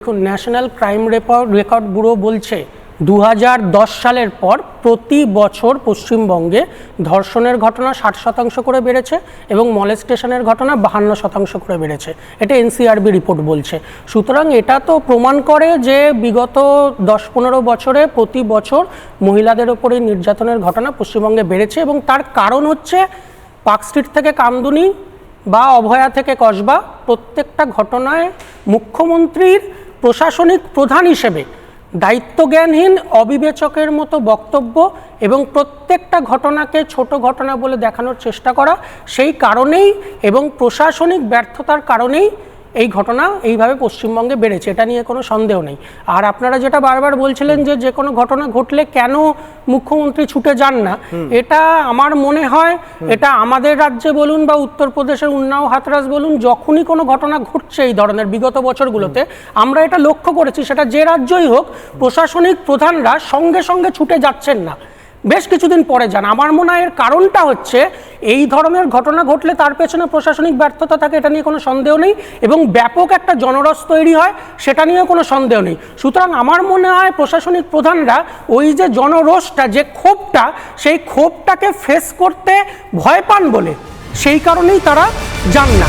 দেখুন national crime record record bureau বলছে দু হাজার দশ সালের পর প্রতি বছর পশ্চিমবঙ্গে ধর্ষণের ঘটনা ষাট শতাংশ করে বেড়েছে এবং মলেস্টেশনের ঘটনা বাহান্ন শতাংশ করে বেড়েছে। এটা এনসিআরবি রিপোর্ট বলছে। সুতরাং এটা তো প্রমাণ করে যে বিগত দশ পনেরো বছরে প্রতি বছর মহিলাদের ওপরে নির্যাতনের ঘটনা পশ্চিমবঙ্গে বেড়েছে এবং তার কারণ হচ্ছে পার্ক স্ট্রিট থেকে কামদুনি বা অভয়া থেকে কসবা প্রত্যেকটা ঘটনায় মুখ্যমন্ত্রীর প্রশাসনিক প্রধান হিসেবে দায়িত্বজ্ঞানহীন, অবিবেচকের মতো বক্তব্য এবং প্রত্যেকটা ঘটনাকে ছোট ঘটনা বলে দেখানোর চেষ্টা করা, সেই কারণেই এবং প্রশাসনিক ব্যর্থতার কারণেই এই ঘটনা এইভাবে পশ্চিমবঙ্গে বেড়েছে এটা নিয়ে কোনো সন্দেহ নেই। আর আপনারা যেটা বারবার বলছিলেন যে যে কোনো ঘটনা ঘটলে কেন মুখ্যমন্ত্রী ছুটে যান না এটা আমার মনে হয় এটা আমাদের রাজ্যে বলুন বা উত্তরপ্রদেশের উন্নাও হাতরাস বলুন যখনই কোনো ঘটনা ঘটছে এই ধরনের বিগত বছরগুলোতে আমরা এটা লক্ষ্য করেছি সেটা যে রাজ্যই হোক প্রশাসনিক প্রধানরা সঙ্গে সঙ্গে ছুটে যাচ্ছেন না। বেশ কিছুদিন পরে যান। আমার মনে হয় এর কারণটা হচ্ছে এই ধরনের ঘটনা ঘটলে তার পেছনে প্রশাসনিক ব্যর্থতা থাকে, এটা নিয়ে কোনো সন্দেহ নেই এবং ব্যাপক একটা জনরস তৈরি হয়, সেটা নিয়েও কোনো সন্দেহ নেই। সুতরাং আমার মনে হয় প্রশাসনিক প্রধানরা ওই যে জনরোষটা যে ক্ষোভটা, সেই ক্ষোভটাকে ফেস করতে ভয় পান বলে। সেই কারণেই তারা যান না।